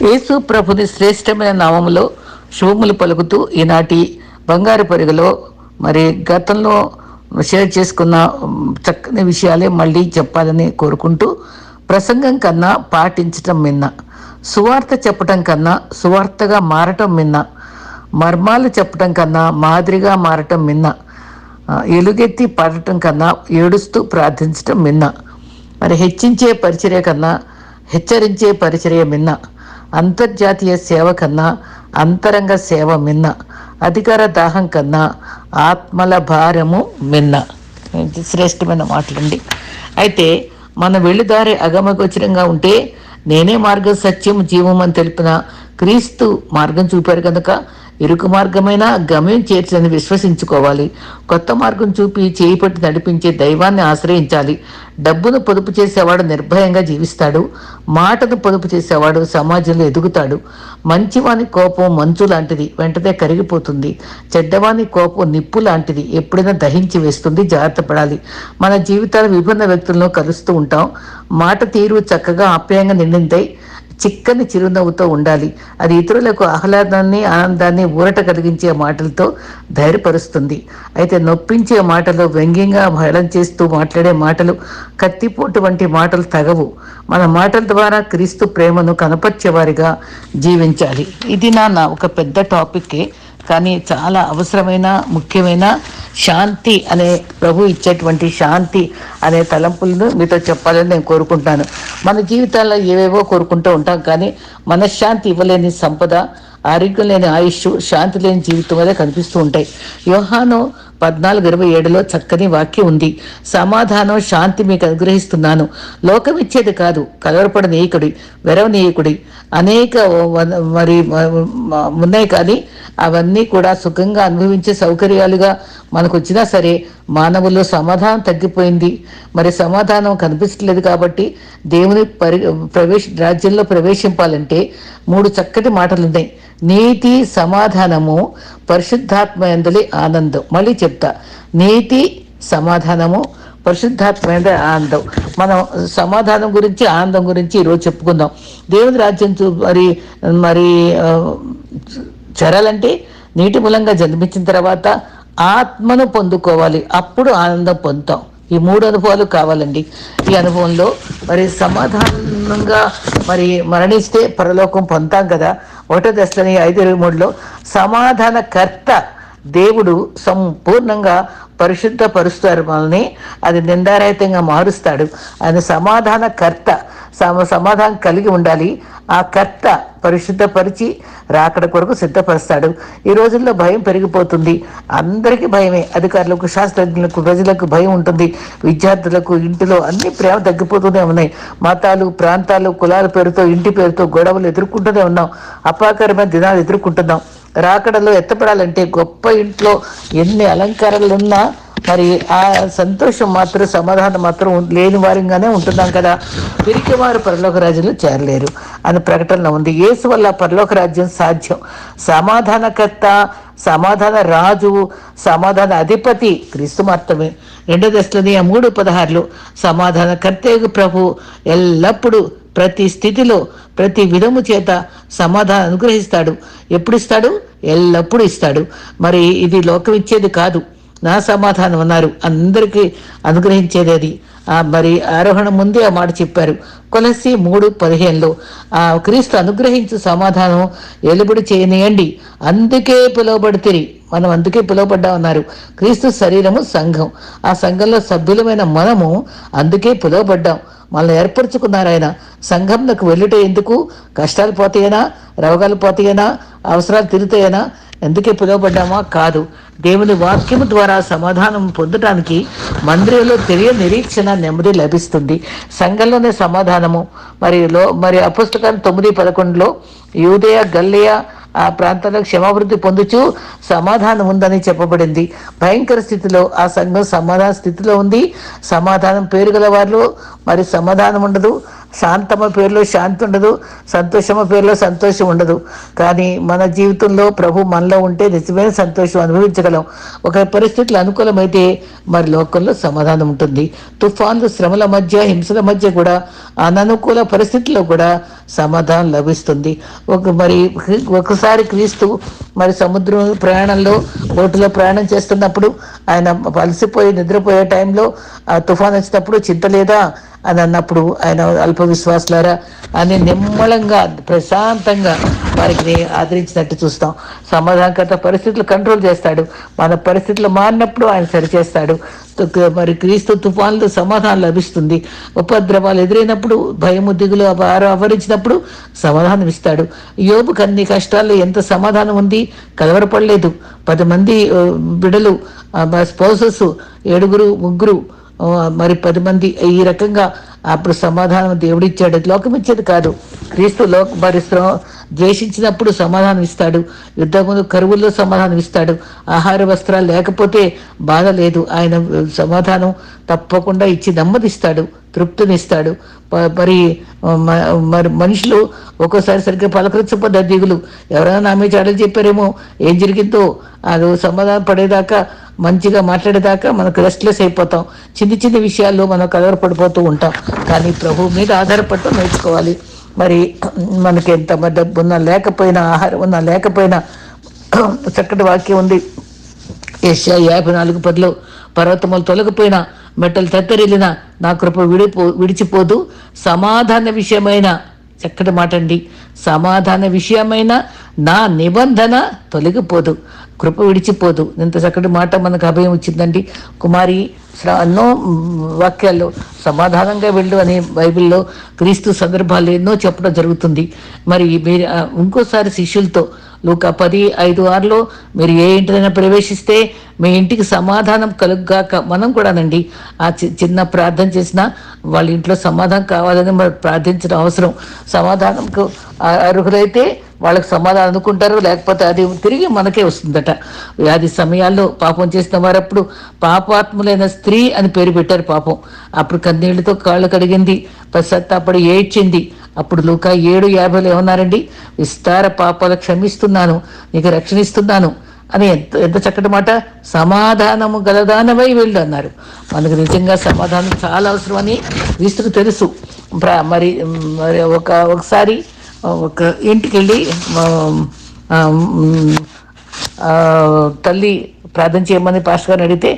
యేసు ప్రభుని శ్రేష్టమైన నామములో శుభములు పలుకుతూ ఈనాటి బంగారు పరుగులో మరి గతంలో షేర్ చేసుకున్న చక్కని విషయాలే మళ్ళీ చెప్పాలని కోరుకుంటూ ప్రసంగం కన్నా పాటించటం మిన్న సువార్త చెప్పటం కన్నా సువార్తగా మారటం మిన్న మర్మాలు చెప్పటం కన్నా మాదిరిగా మారటం మిన్న ఎలుగెత్తి పడటం కన్నా ఏడుస్తూ ప్రార్థించటం మిన్న మరి హెచ్చించే పరిచర్య కన్నా హెచ్చరించే పరిచర్య మిన్న అంతర్జాతీయ సేవ కన్నా అంతరంగ సేవ మిన్న అధికార దాహం కన్నా ఆత్మల భారము మిన్న. శ్రేష్టమైన మాటలండి. అయితే మన వెళ్ళిదారి అగమగోచరంగా ఉంటే నేనే మార్గం సత్యం జీవం అని తెలిపిన క్రీస్తు మార్గం చూపారు కనుక ఇరుకు మార్గమైన గమ్యం చేర్చని విశ్వసించుకోవాలి. కొత్త మార్గం చూపి చేయి పట్టి నడిపించే దైవాన్ని ఆశ్రయించాలి. డబ్బును పొదుపు చేసేవాడు నిర్భయంగా జీవిస్తాడు. మాటను పొదుపు చేసేవాడు సమాజంలో ఎదుగుతాడు. మంచివాని కోపం మంచు లాంటిది వెంటనే కరిగిపోతుంది. చెడ్డవాని కోపం నిప్పు లాంటిది ఎప్పుడైనా దహించి వేస్తుంది. జాగ్రత్త పడాలి. మన జీవితాలు విభిన్న వ్యక్తులను కలుస్తూ ఉంటాం. మాట తీరు చక్కగా ఆప్యాయంగా నిండిందై చిక్కని చిరునవ్వుతో ఉండాలి. అది ఇతరులకు ఆహ్లాదాన్ని ఆనందాన్ని ఊరట కలిగించే మాటలతో ధైర్యపరుస్తుంది. అయితే నొప్పించే మాటలు వ్యంగ్యంగా భయం చేస్తూ మాట్లాడే మాటలు కత్తిపోటు వంటి మాటలు తగవు. మన మాటల ద్వారా క్రీస్తు ప్రేమను కనపరిచేవారిగా జీవించాలి. ఇది నా నా ఒక పెద్ద టాపిక్కే కానీ చాలా అవసరమైన ముఖ్యమైన శాంతి అనే ప్రభు ఇచ్చేటువంటి శాంతి అనే తలంపులను మీతో చెప్పాలని నేను కోరుకుంటాను మన జీవితాల్లో ఏవేవో కోరుకుంటూ ఉంటాం కానీ మనశ్శాంతి ఇవ్వలేని సంపద ఆరోగ్యం లేని ఆయుష్ శాంతి లేని జీవితం వల్ల కనిపిస్తూ ఉంటాయి. యోహాను పద్నాలుగు ఇరవై ఏడులో చక్కని వాక్యం ఉంది. సమాధానం శాంతి మీకు అనుగ్రహిస్తున్నాను. లోకమిచ్చేది కాదు. కలవరపడ నీయకుడి వెరవనీయకుడి అనేక మరి ఉన్నాయి కానీ అవన్నీ కూడా సుఖంగా అనుభవించే సౌకర్యాలుగా మనకు వచ్చినా సరే మానవుల్లో సమాధానం తగ్గిపోయింది. మరి సమాధానం కనిపించట్లేదు కాబట్టి దేవుని పరి ప్రవేశ రాజ్యంలో ప్రవేశింపాలంటే మూడు చక్కటి మాటలు ఉన్నాయి నీతి సమాధానము పరిశుద్ధాత్మ ఎందలి ఆనందం. మళ్ళీ చెప్తా. నీతి సమాధానము పరిశుద్ధాత్మైన ఆనందం. మనం సమాధానం గురించి ఆనందం గురించి ఈరోజు చెప్పుకుందాం. దేవుని రాజ్యం చూ మరి మరి చరాలంటే నీటి మూలంగా జన్మించిన తర్వాత ఆత్మను పొందుకోవాలి. అప్పుడు ఆనందం పొందుతాం. ఈ మూడు అనుభవాలు కావాలండి. ఈ అనుభవంలో మరి సమాధానంగా మరి మరణిస్తే పరలోకం పొందుతాం కదా. ఒకటో దశలని ఐదు ఇరవై మూడులో సమాధానకర్త దేవుడు సంపూర్ణంగా పరిశుద్ధపరుస్తారు మనల్ని. అది నిందారహితంగా మారుస్తాడు. ఆయన సమాధానకర్త సమ సమాధానం కలిగి ఉండాలి. ఆ కర్త పరిశుద్ధపరిచి రాకడ కొరకు సిద్ధపరుస్తాడు. ఈ రోజుల్లో భయం పెరిగిపోతుంది. అందరికీ భయమే. అధికారులకు శాస్త్రజ్ఞులకు ప్రజలకు భయం ఉంటుంది. విద్యార్థులకు ఇంటిలో అన్ని ప్రేమ తగ్గిపోతూనే ఉన్నాయి. మతాలు ప్రాంతాలు కులాల పేరుతో ఇంటి పేరుతో గొడవలు ఎదుర్కొంటూనే ఉన్నాం. అపాకరమైన దినాలు ఎదుర్కొంటున్నాం. రాకడలో ఎత్తపడాలంటే గొప్ప ఇంట్లో ఎన్ని అలంకారాలు ఉన్నా మరి ఆ సంతోషం మాత్రం సమాధానం మాత్రం లేని వారంగానే ఉంటున్నాం కదా. పిరికి వారు పరలోక రాజ్యంలో చేరలేరు. అని ప్రకటనలో ఉంది యేసు వల్ల పరలోక రాజ్యం సాధ్యం. సమాధానకర్త సమాధాన రాజు సమాధాన అధిపతి క్రీస్తు మాత్రమే. రెండో దశలోని ఆ మూడు పదహారులు సమాధాన ప్రభు ఎల్లప్పుడూ ప్రతి స్థితిలో ప్రతి విధము చేత సమాధానం అనుగ్రహిస్తాడు. ఎప్పుడు ఇస్తాడు ఎల్లప్పుడూ ఇస్తాడు. మరి ఇది లోకం ఇచ్చేది కాదు. నా సమాధానం అన్నారు. అందరికీ అనుగ్రహించేది అది. మరి ఆరోహణ ముందే ఆ మాట చెప్పారు. కొలసి మూడు పదిహేనులో ఆ క్రీస్తు అనుగ్రహించు సమాధానం ఎలుబడి చేయనియండి. అందుకే పిలువబడితే మనం అందుకే పిలువబడ్డా ఉన్నారు క్రీస్తు శరీరము సంఘం. ఆ సంఘంలో సభ్యులమైన మనము అందుకే పిలువబడ్డాం. మనల్ని ఏర్పరచుకున్నారు ఆయన. సంఘంలోకి వెళ్ళుట ఎందుకు? కష్టాలు పోతాయనా? రోగాలు పోతాయనా? అవసరాలు తిరుగుతాయనా ఎందుకే పిలువబడ్డామా? కాదు. దేవుని వాక్యము ద్వారా సమాధానం పొందడానికి మందిరంలో తెలియ నిరీక్షణ నెమ్మది లభిస్తుంది. సంఘంలోనే సమాధానము. మరి లో మరి అపుస్తకాలు తొమ్మిది పదకొండులో యూదయ గల్లయ ఆ ప్రాంతంలో క్షమాభివృద్ధి పొందుచు సమాధానం ఉందని చెప్పబడింది. భయంకర స్థితిలో ఆ సంఘం సమాధాన స్థితిలో ఉంది. సమాధానం పేరు గల వారిలో మరి సమాధానం ఉండదు. శాంతమ్మ పేరులో శాంతి ఉండదు. సంతోషమ్మ పేరులో సంతోషం ఉండదు. కానీ మన జీవితంలో ప్రభు మనలో ఉంటే నిజమైన సంతోషం అనుభవించగలం. ఒక పరిస్థితులు అనుకూలమైతే మరి లోకంలో సమాధానం ఉంటుంది. తుఫాన్లు శ్రమల మధ్య హింసల మధ్య కూడా అననుకూల పరిస్థితుల్లో కూడా సమాధానం లభిస్తుంది. ఒక మరి ఒకసారి క్రీస్తు మరి సముద్రం ప్రయాణంలో బోటులో ప్రయాణం చేస్తున్నప్పుడు ఆయన అలసిపోయి నిద్రపోయే టైంలో ఆ తుఫాన్ వచ్చినప్పుడు చింత లేదా? అని అన్నప్పుడు ఆయన అల్ప విశ్వాసులారా అని నిమ్మలంగా ప్రశాంతంగా వారికి ఆదరించినట్టు చూస్తాం. సమాధానకర్త పరిస్థితులు కంట్రోల్ చేస్తాడు. మన పరిస్థితులు మారినప్పుడు ఆయన సరిచేస్తాడు. మరి క్రీస్తు తుఫాన్లు సమాధానం లభిస్తుంది. ఉపద్రవాలు ఎదురైనప్పుడు భయము దిగులు ఆవరించినప్పుడు సమాధానం ఇస్తాడు. యోబుకు అన్ని కష్టాల్లో ఎంత సమాధానం ఉంది? కలవరపడలేదు. పది మంది ఆ, బిడలు స్పౌసస్ ఏడుగురు ముగ్గురు మరి పది మంది ఈ రకంగా అప్పుడు సమాధానం దేవుడిచ్చాడు. లోకమిచ్చేది కాదు. క్రీస్తు లోక మరి ద్వేషించినప్పుడు సమాధానం ఇస్తాడు. యుద్ధములు కరువుల్లో సమాధానం ఇస్తాడు. ఆహార వస్త్రాలు లేకపోతే బాధ లేదు. ఆయన సమాధానం తప్పకుండా ఇచ్చి నెమ్మదిస్తాడు. తృప్తినిస్తాడు. ప- మరి మ- మరి మనుషులు ఒక్కోసారి సరిగ్గా పలకరించకపోతే దిగులు. ఎవరైనా నా మీద చెడలు చెప్పారేమో ఏం జరిగిందో అది సమాధానం పడేదాకా మంచిగా మాట్లాడేదాకా మనకు రెస్ట్లెస్ అయిపోతాం. చిన్న చిన్న విషయాల్లో మనం కలవరపడిపోతూ ఉంటాం. కానీ ప్రభు మీద ఆధారపడటం నేర్చుకోవాలి. మరి మనకి ఎంత డబ్బు ఉన్నా లేకపోయినా ఆహారం ఉన్నా లేకపోయినా చక్కటి వాక్యం ఉంది. ఏషియా యాభై నాలుగు పదిలో పర్వతములు తొలగిపోయినా మెట్టలు తత్తరిల్లిన నా కృప విడిపో విడిచిపోదు. సమాధాన విషయమైన చక్కటి మాట అండి సమాధాన విషయమైన నా నిబంధన తొలగిపోదు. కృప విడిచిపోదు. ఇంత చక్కటి మాట మనకు అభయం ఇచ్చిందండి. కుమారి ఎన్నో వాక్యాలు వాక్యాల్లో సమాధానంగా వెళ్ళు అనే బైబిల్లో క్రీస్తు సందర్భాలు ఎన్నో చెప్పడం జరుగుతుంది. మరి మీరు ఇంకోసారి శిష్యులతో లూక పది ఐదు ఆరులో మీరు ఏ ఇంటినైనా ప్రవేశిస్తే మీ ఇంటికి సమాధానం కలుగ్గాక మనం కూడానండి ఆ చి- చిన్న ప్రార్థన చేసినా వాళ్ళ ఇంట్లో సమాధానం కావాలని మనం ప్రార్థించడం అవసరం. సమాధానంకు అర్హులైతే వాళ్ళకి సమాధానం అనుకుంటారు లేకపోతే అది తిరిగి మనకే వస్తుందట. వ్యాధి సమయాల్లో పాపం చేసిన వారప్పుడు పాపాత్ములైన స్త్రీ అని పేరు పెట్టారు పాపం. అప్పుడు కన్నీళ్ళతో కాళ్ళు కడిగింది పశ్చాత్తాపడి ఏడ్చింది అప్పుడు లూకా ఏడు యాభైలో ఏమన్నారండి? విస్తార పాపాలు క్షమిస్తున్నాను నీకు రక్షణిస్తున్నాను అని ఎంత ఎంత చక్కటి మాట? సమాధానము గలదానమై వెళ్ళు అన్నారు. మనకు నిజంగా సమాధానం చాలా అవసరమని క్రీస్తుకు తెలుసు. మరి మరి ఒక ఒకసారి ఒక ఇంటికి వెళ్ళి తల్లి ప్రార్థన చేయమని పాస్టర్ గారిని అడిగితే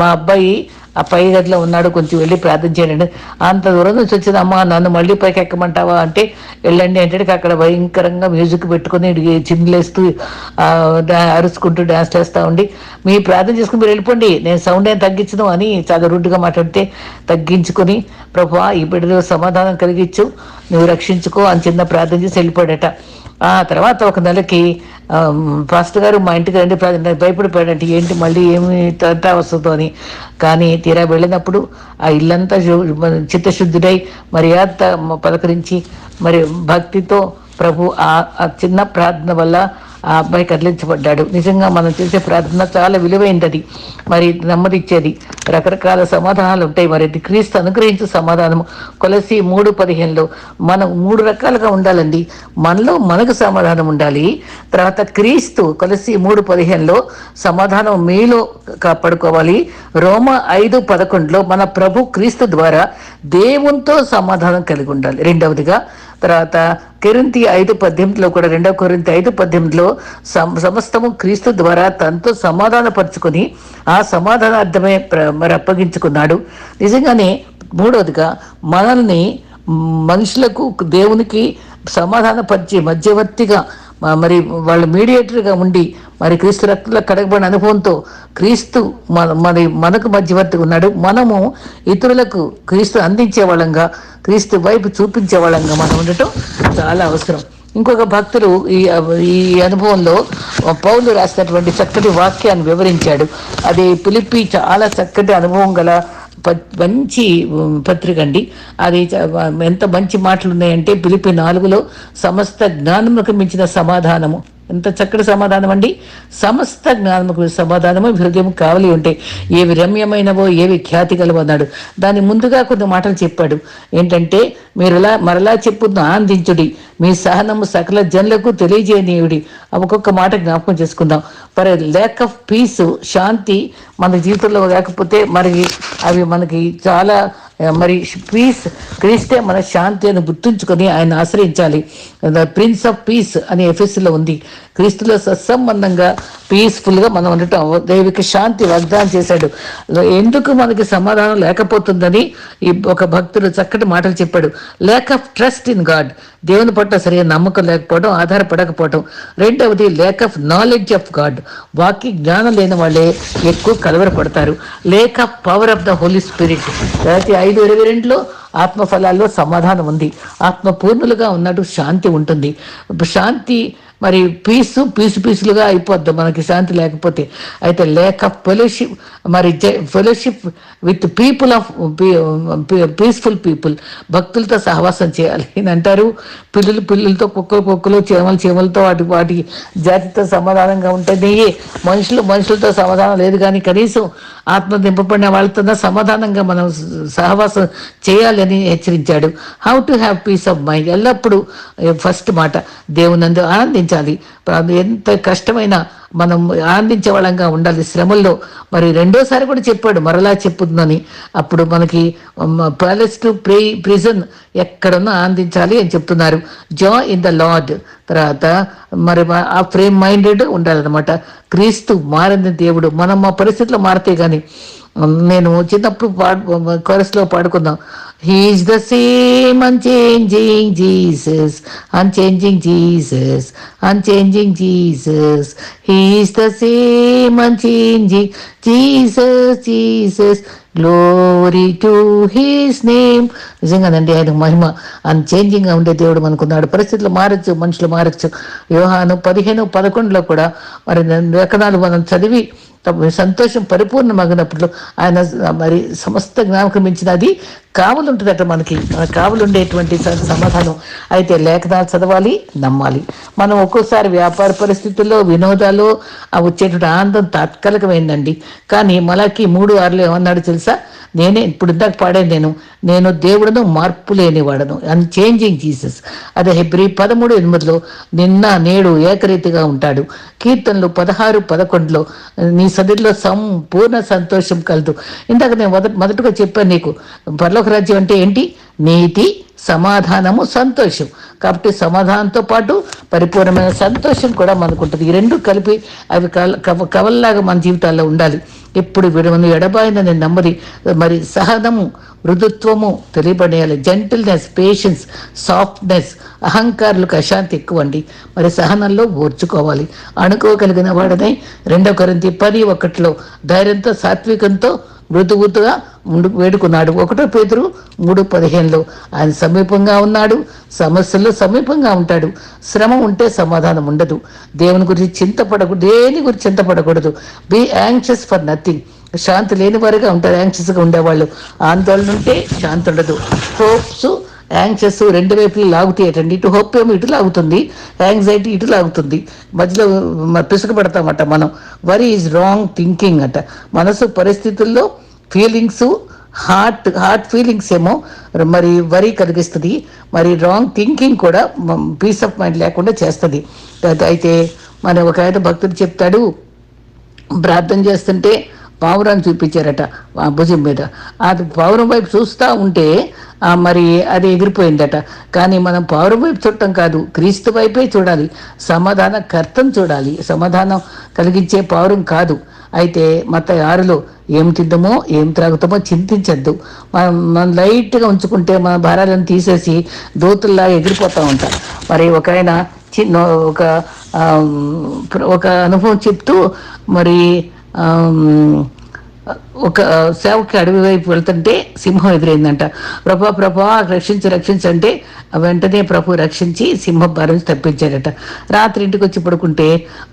మా అబ్బాయి ఆ పై గదిలో ఉన్నాడు కొంచెం వెళ్ళి ప్రార్థన చేయండి. అంత దూరం నుంచి వచ్చింది అమ్మ నన్ను మళ్ళీ పైకి ఎక్కమంటావా? అంటే వెళ్ళండి అంటే అక్కడ భయంకరంగా మ్యూజిక్ పెట్టుకుని చిన్నలేస్తూ చిందులేస్తూ అరుచుకుంటూ డ్యాన్స్ చేస్తూ ఉండి మీ ప్రార్థన చేసుకుని మీరు వెళ్ళిపోండి నేను సౌండ్ ఏం తగ్గించను అని చాలా రూడ్గా మాట్లాడితే తగ్గించుకొని ప్రభా ఈ బిడ్డలో సమాధానం కలిగించు నువ్వు రక్షించుకో అని చిన్న ప్రార్థన చేసి వెళ్ళిపోయాడట. ఆ తర్వాత ఒక నెలకి ఆమ్, పాస్టర్ గారు మా ఇంటికి రండి భయపడిపోయాడంటే ఏంటి మళ్ళీ ఏమి తంట వస్తుందో అని. కానీ తీరా వెళ్ళినప్పుడు ఆ ఇల్లంతా చిత్తశుద్ధుడై మర్యాద పలకరించి మరి భక్తితో ప్రభు ఆ ఆ చిన్న ప్రార్థన వల్ల ఆ అబ్బాయి కదిలించబడ్డాడు. నిజంగా మనం చేసే ప్రార్థన చాలా విలువైనది మరి నెమ్మదిచ్చేది. రకరకాల సమాధానాలు ఉంటాయి మరి ఇది క్రీస్తు అనుగ్రహించే సమాధానము. కొలసి మూడు పదిహేనులో మనం మూడు రకాలుగా ఉండాలండి. మనలో మనకు సమాధానం ఉండాలి. తర్వాత క్రీస్తు కొలసి మూడు పదిహేనులో సమాధానం మీలో కాపాడుకోవాలి. రోమ ఐదు పదకొండులో మన ప్రభు క్రీస్తు ద్వారా దేవునితో సమాధానం కలిగి ఉండాలి. రెండవదిగా తర్వాత కెరింతి ఐదు పద్దెనిమిదిలో కూడా రెండవ కొరింథీ ఐదు పద్దెనిమిదిలో సమస్తము క్రీస్తు ద్వారా తనతో సమాధానపరుచుకొని ఆ సమాధానార్థమే అర్థమే మరి అప్పగించుకున్నాడు. నిజంగానే మూడవదిగా మనల్ని మనుషులకు దేవునికి సమాధానపరిచే మధ్యవర్తిగా మరి వాళ్ళు మీడియేటర్గా ఉండి మరి క్రీస్తు రక్తంలో కడగబడిన అనుభవంతో క్రీస్తు మన మరి మనకు మధ్యవర్తిగా ఉన్నాడు. మనము ఇతరులకు క్రీస్తు అందించే వాళ్ళంగా క్రీస్తు వైపు చూపించే వాళ్ళంగా మనం ఉండటం చాలా అవసరం. ఇంకొక భక్తుడు ఈ ఈ అనుభవంలో పౌలు రాసినటువంటి చక్కటి వాక్యాన్ని వివరించాడు. అది పిలిపి చాలా చక్కటి అనుభవం గల మంచి పత్రిక అండి. అది ఎంత మంచి మాటలు ఉన్నాయంటే పిలిపి నాలుగులో సమస్త జ్ఞానములకు మించిన సమాధానము. ఎంత చక్కటి సమాధానం అండి సమస్త జ్ఞానముకు సమాధానము హృదయం కావలి ఉంటాయి ఏవి రమ్యమైనవో ఏవి ఖ్యాతి గలవో అన్నాడు. దాని ముందుగా కొన్ని మాటలు చెప్పాడు. ఏంటంటే మీరులా మరలా చెప్పును ఆనందించుడి. మీ సహనము సకల జనులకు తెలియజేయనీయుడి. ఒక్కొక్క మాట జ్ఞాపకం చేసుకుందాం. ఫర్ ల్యాక్ ఆఫ్ పీస్ శాంతి మన జీవితంలో లేకపోతే మరి అవి మనకి చాలా మరి పీస్ క్రీస్తే మన శాంతి అని గుర్తుంచుకొని ఆయన ఆశ్రయించాలి. ప్రిన్స్ ఆఫ్ పీస్ అని ఎఫ్ఎస్లో ఉంది. క్రీస్తులో సత్సంబంధంగా పీస్ఫుల్గా మనం ఉండటం దేవికి శాంతి వాగ్దానం చేశాడు. ఎందుకు మనకి సమాధానం లేకపోతుందని ఈ ఒక భక్తుడు చక్కటి మాటలు చెప్పాడు. Lack of trust in God దేవుని పట్ల సరిగా నమ్మకం లేకపోవడం ఆధారపడకపోవడం. రెండవది lack of knowledge of God వాక్య జ్ఞానం లేని వాళ్ళే ఎక్కువ కలవరపడతారు. Lack of power of the holy spirit అయితే ఐదు ఇరవై రెండులో ఆత్మఫలాల్లో సమాధానం ఉంది. ఆత్మ పూర్ణులుగా ఉన్నట్టు శాంతి ఉంటుంది. శాంతి మరి పీసు పీసు పీసులుగా అయిపోద్ది మనకి శాంతి లేకపోతే. అయితే లేక ఆఫ్ మరి fellowship with people of peaceful people భక్తులతో సహవాసం చేయాలి. అని అంటారు పిల్లులు పిల్లులతో కుక్కలు కుక్కలు చీమలు చీమలతో వాటి వాటి జాతితో సమాధానంగా ఉంటుంది మనుషులు మనుషులతో సమాధానం లేదు కానీ కనీసం ఆత్మ దింపబడిన వాళ్ళతో సమాధానంగా మనం సహవాసం చేయాలని హెచ్చరించాడు. How to have peace of mind ఎల్లప్పుడూ ఫస్ట్ మాట దేవునందు ఆనందించాలి. ఎంత కష్టమైన మనం ఆనందించే వాళ్ళంగా ఉండాలి శ్రమల్లో. మరి రెండోసారి కూడా చెప్పాడు మరలా చెప్పుతుందని. అప్పుడు మనకి ప్యాలెస్ టు ప్రే ప్రిజన్ ఎక్కడన్నా ఆనందించాలి అని చెప్తున్నారు. జా ఇన్ ద లార్డ్. తర్వాత మరి మా- ఆ ఫ్రేమ్ మైండెడ్ ఉండాలన్నమాట. క్రీస్తు మారింది దేవుడు. మనం మా పరిస్థితులు మారితే కానీ నేను చిన్నప్పుడు పాడు కొరస్లో పాడుకుందాం He's the same unchanging Jesus, unchanging Jesus, unchanging Jesus. He's the same unchanging Jesus, Jesus. Glory to his name నిజంగానండి ఆయన మహిమ అన్చేంజింగ్గా ఉండే దేవుడు మనకున్నాడు పరిస్థితులు మారచ్చు మనుషులు మారచ్చు వ్యూహాను పదిహేను పదకొండులో కూడా మరి లేఖనాలు మనం చదివి సంతోషం పరిపూర్ణమగినప్పుడు ఆయన మరి సమస్త జ్ఞాపకం ఇచ్చినది కావలుంటుందట మనకి. మన కావలుండేటువంటి సమాధానం అయితే లేఖనాలు చదవాలి నమ్మాలి. మనం ఒక్కోసారి వ్యాపార పరిస్థితుల్లో వినోదాలు ఆ వచ్చేటువంటి ఆనందం తాత్కాలికమైందండి. కానీ మలాకి మూడు ఆరులో ఏమన్నాడు తెలుసా? నేనే ఇప్పుడు ఇందాక పాడాను నేను. నేను దేవుడును మార్పు లేనివాడను అన్ చేంజింగ్ జీసస్ అదే హెబ్రి పదమూడు ఎనిమిదిలో నిన్న నేడు ఏకరీతిగా ఉంటాడు. కీర్తనలు పదహారు పదకొండులో నీ సదిలో సంపూర్ణ సంతోషం కలదు. ఇందాక నేను మొదట మొదటగా చెప్పాను నీకు పర్లోక రాజ్యం అంటే ఏంటి? నీతి సమాధానము సంతోషం. కాబట్టి సమాధానంతో పాటు పరిపూర్ణమైన సంతోషం కూడా మనకు ఉంటుంది ఈ రెండు కలిపి అవి కవ కవల్లాగా మన జీవితాల్లో ఉండాలి. ఎప్పుడు విడవను ఎడబాయినని నమ్మది. మరి సహనము మృదుత్వము తెలియబడేయాలి. జెంటిల్నెస్ పేషెన్స్ సాఫ్ట్నెస్ అహంకారులకు అశాంతి ఎక్కువ అండి మరి సహనంలో ఓర్చుకోవాలి. అనుకోగలిగిన వాడనే రెండో కొరింథీ పని ఒకటిలో ధైర్యంతో సాత్వికంతో మృతు గుర్తుగా ముందు వేడుకున్నాడు. ఒకటో పేతురు మూడు పదిహేనులో ఆయన సమీపంగా ఉన్నాడు. సమస్యల్లో సమీపంగా ఉంటాడు. శ్రమ ఉంటే సమాధానం ఉండదు. దేవుని గురించి చింతపడకూడదు దేని గురించి చింతపడకూడదు. బీ యాంగ్షియస్ ఫర్ నథింగ్ శాంతి లేని వారుగా ఉంటారు. యాంగ్షియస్గా ఉండేవాళ్ళు. ఆందోళన ఉంటే శాంతి ఉండదు. హోప్స్ యాంగ్షియస్ రెండు వైపులు లాగుతాయటండి ఇటు హోప్ ఏమో ఇటు లాగుతుంది. యాంగ్జైటీ ఇటు లాగుతుంది. మధ్యలో మ- పిసుకబడతామట మనం. వరీ ఈజ్ రాంగ్ థింకింగ్ అట. మనసు పరిస్థితుల్లో ఫీలింగ్స్ హార్ట్ హార్ట్ ఫీలింగ్స్ ఏమో మరి వరి కలిగిస్తుంది. మరి రాంగ్ థింకింగ్ కూడా పీస్ ఆఫ్ మైండ్ లేకుండా చేస్తుంది. అయితే మన ఒక ఆయన భక్తుడు చెప్తాడు ప్రార్థన చేస్తుంటే పావురాన్ని చూపించారట భుజం మీద. అది పావురం వైపు చూస్తూ ఉంటే మరి అది ఎగిరిపోయిందట. కానీ మనం పావురం వైపు చూడటం కాదు క్రీస్తు వైపే చూడాలి. సమాధాన కర్తం చూడాలి. సమాధానం కలిగించే పౌరం కాదు. అయితే మత ఆరులో ఏం తిద్దామో ఏం త్రాగుతామో చింతించద్దు. మనం మనం లైట్గా ఉంచుకుంటే మన భారాలను తీసేసి దోతుల్లా ఎగిరిపోతూ ఉంటాం. మరి ఒక ఆయన చిన్న ఒక ఒక అనుభవం చెప్తూ మరి ఒక సేవకి అడవి వైపు వెళ్తుంటే సింహం ఎదురైందంట. ప్రభా ప్రభా రక్షించి రక్షించంటే వెంటనే ప్రభు రక్షించి సింహ బారి తప్పించాడట రాత్రి ఇంటికి వచ్చి పడుకుంటే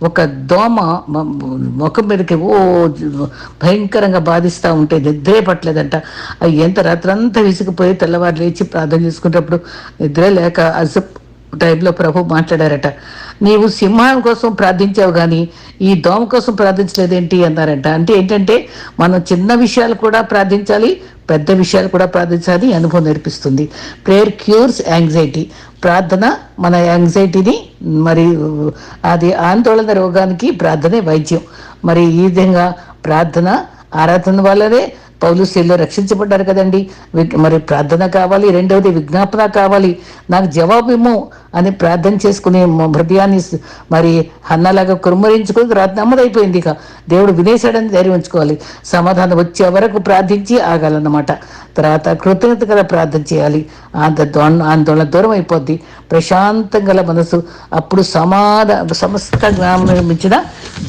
ఒక దోమ ముఖం మీదకి ఓ భయంకరంగా బాధిస్తూ ఉంటే నిద్రే పట్టలేదంట. అవి ఎంత రాత్రంతా విసిగిపోయి తెల్లవారు లేచి ప్రార్థన చేసుకునేటప్పుడు నిద్రే లేక అస టైంలో ప్రభు మాట్లాడారట. నీవు సింహం కోసం ప్రార్థించావు కానీ ఈ దోమ కోసం ప్రార్థించలేదేంటి? అన్నారట. అంటే ఏంటంటే మనం చిన్న విషయాలు కూడా ప్రార్థించాలి పెద్ద విషయాలు కూడా ప్రార్థించాలి అనుభవం నేర్పిస్తుంది. Prayer cures anxiety. ప్రార్థన మన యాంగ్జైటీని మరి అది ఆందోళన రోగానికి ప్రార్థనే వైద్యం. మరి ఈ విధంగా ప్రార్థన ఆరాధన వల్లనే పౌలు శైలిలో రక్షించబడ్డారు కదండి. మరి ప్రార్థన కావాలి రెండవది విజ్ఞాపన కావాలి. నాకు జవాబు ఇమ్ము అని ప్రార్థన చేసుకుని హృదయాన్ని మరి హన్నలాగా కురుమరించుకుని రాత్రి నమ్మదైపోయింది ఇక. దేవుడు వినేశాడని ధైర్యం ఉంచుకోవాలి. సమాధానం వచ్చే వరకు ప్రార్థించి ఆగాలన్నమాట. తర్వాత కృతజ్ఞత గల ప్రార్థన చేయాలి. అంత ఆందోళన దూరం అయిపోద్ది. ప్రశాంతం గల మనసు. అప్పుడు సమాధా సమస్త జ్ఞానం నిర్మించిన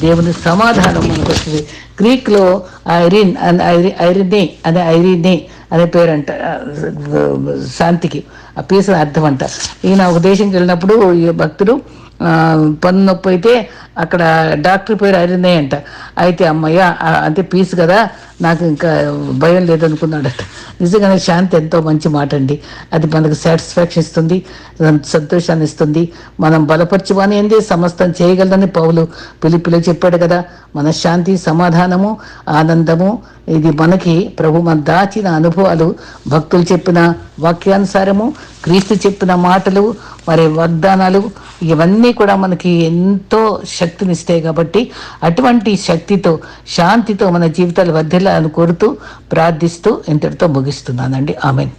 దేవుని సమాధానం మనకు వస్తుంది. గ్రీక్లో ఐరిన్ అనే ఐరి ఐరినే అనే ఐరినే అనే పేరంట అంట శాంతికి. ఆ పీస్ అర్థం అంట. ఈయన ఒక దేశంకి వెళ్ళినప్పుడు ఈ భక్తుడు పన్ను నొప్పి అయితే అక్కడ డాక్టర్ పేరు ఐరినే అంట. అయితే అమ్మయ్య అంటే పీస్ కదా నాకు ఇంకా భయం లేదనుకున్నాడట నిజంగానే శాంతి ఎంతో మంచి మాట అండి అది మనకు సాటిస్ఫాక్షన్ ఇస్తుంది సంతోషాన్ని ఇస్తుంది. మనం బలపరచువని ఏంది సమస్తం చేయగలదని పౌలు పిలిపిలో చెప్పాడు కదా. మన శాంతి సమాధానము ఆనందము ఇది మనకి ప్రభు మన దాచిన అనుభవాలు. భక్తులు చెప్పిన వాక్యానుసారము క్రీస్తు చెప్పిన మాటలు మరి వాగ్దానాలు ఇవన్నీ కూడా మనకి ఎంతో శక్తినిస్తాయి కాబట్టి అటువంటి శక్తితో శాంతితో మన జీవితాలు ఆయన కోరుతూ ప్రార్థిస్తూ ఇంతటితో ముగిస్తున్నానండి. ఆమెన్.